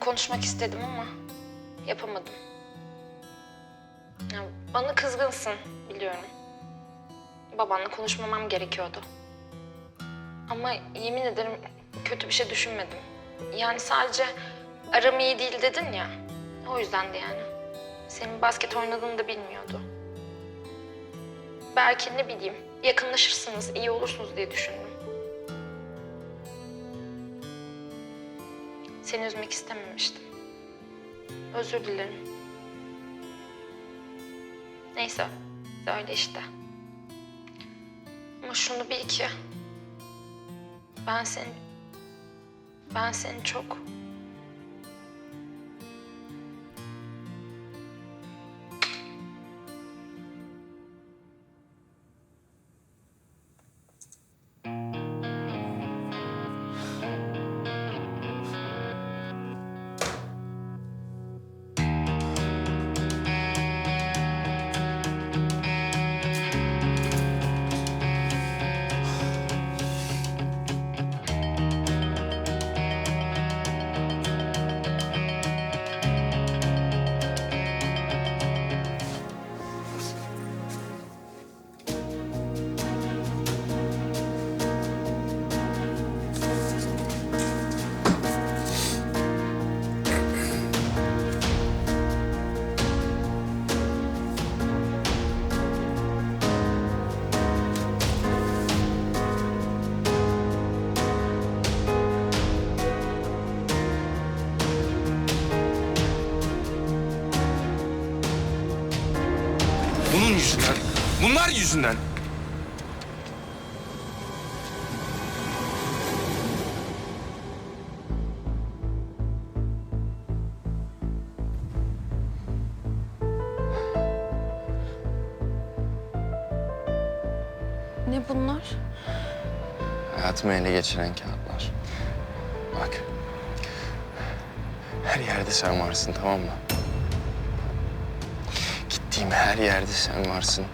konuşmak istedim ama yapamadım. Ya, bana kızgınsın biliyorum. Babanla konuşmamam gerekiyordu. Ama yemin ederim kötü bir şey düşünmedim. Yani sadece aram iyi değil dedin ya. O yüzden de yani. Senin basket oynadığını da bilmiyordu. Belki ne bileyim yakınlaşırsınız, iyi olursunuz diye düşündüm. Seni üzmek istememiştim. Özür dilerim. Neyse, öyle işte. Ama şunu bil ki... Ben seni... Ben seni çok... Bunun yüzünden. Bunlar yüzünden. Ne bunlar? Hayatımı ele geçiren kağıtlar. Bak. Her yerde sen varsın tamam mı? Gittiğim her yerde sen varsın.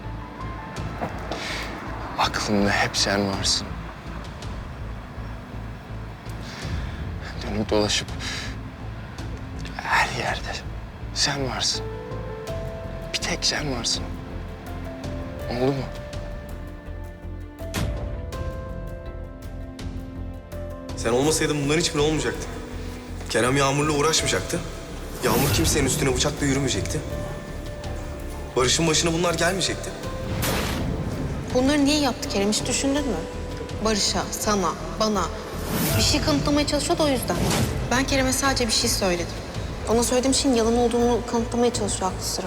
Aklımda hep sen varsın. Dönüp dolaşıp her yerde sen varsın. Bir tek sen varsın. Oldu mu? Sen olmasaydın bunların hiçbiri olmayacaktı. Kerem Yağmur'la uğraşmayacaktı. Yağmur kimsenin üstüne bıçakla yürümeyecekti. Barış'ın başına bunlar gelmeyecekti. Bunları niye yaptı Kerem hiç düşündün mü? Barış'a, sana, bana bir şey kanıtlamaya çalışıyordu o yüzden. Ben Kerem'e sadece bir şey söyledim. Ona söylediğim şeyin yalan olduğunu kanıtlamaya çalışıyor aklı sıra.